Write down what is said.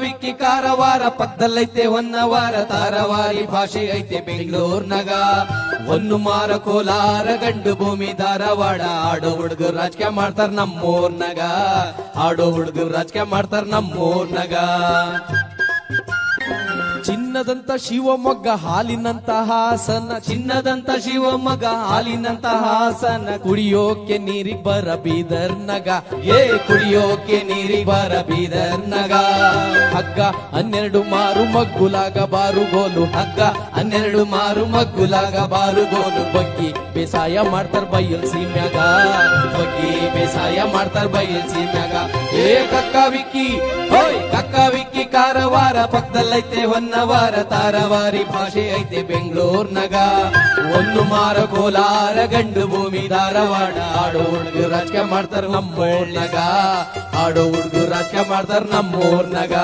ವಿಕ್ಕಿ ಕಾರವಾರ ಪಕ್ಕದಲ್ಲೈತೆ ಹೊನ್ನವಾರ, ತಾರವಾರಿ ಭಾಷೆ ಐತೆ ಬೆಂಗಳೂರ್ನಾಗ. ಒಂದು ಮಾರ ಕೋಲಾರ, ಗಂಡು ಭೂಮಿ ಧಾರವಾಡ, ಆಡೋ ಹುಡುಗರು ರಾಜಕೀಯ ಮಾಡ್ತಾರ ನಮ್ಮೂರ್ನಾಗ. ಆಡೋ ಹುಡುಗರು ರಾಜಕೀಯ ಮಾಡ್ತಾರ ನಮ್ಮೂರ್ನಾಗ. ಚಿನ್ನದಂತ ಶಿವಮೊಗ್ಗ ಹಾಲಿನಂತ ಹಾಸನ. ಚಿನ್ನದಂತ ಶಿವಮೊಗ್ಗ ಹಾಲಿನಂತ ಹಾಸನ. ಕುಡಿಯೋಕೆ ನೀರಿ ಬರ ಬೀದರ್ನಗ ಏ, ಕುಡಿಯೋಕೆ ನೀರಿ ಬರ ಬೀದರ್ನಗ ಹಗ್ಗ, ಹನ್ನೆರಡು ಮಾರು ಮಗ್ಗುಲಾಗ ಬಾರುಗೋಲು ಹಗ್ಗ, ಹನ್ನೆರಡು ಮಾರು ಮಗ್ಗುಲಾಗ ಬಾರುಗೋಲು ಬಗ್ಗಿ ಬೇಸಾಯ ಮಾಡ್ತಾರ ಬಯಲ್ ಸೀಮ್ಯಾಗ. ಬಗ್ಗಿ ಬೇಸಾಯ ಮಾಡ್ತಾರ ಬಯಲ್ ಸೀಮ್ಯಾಗ. ಏ, ಕಕ್ಕ ವಿಕ್ಕಿ, ಹೋಯ್ ಕಕ್ಕ ಕಾರವಾರ, ಪಕ್ಕದಲ್ಲೈತೆ ಹೊನ್ನವಾರ, ತಾರವಾರಿ ಭಾಷೆ ಐತೆ ಬೆಂಗಳೂರ್ನಾಗ ಒಂದು ಮಾರ ಕೋಲಾರ ಗಂಡು ಭೂಮಿ ಧಾರವಾಡ, ಆಡು ಹುಡುಗರು ರಾಜಕೀಯ ಮಾಡ್ತಾರ ನಮ್ಮೂರ್ನಗ ಆಡೋ ಹುಡುಗರು ರಾಜಕೀಯ ಮಾಡ್ತಾರ ನಮ್ಮೂರ್ನಾಗ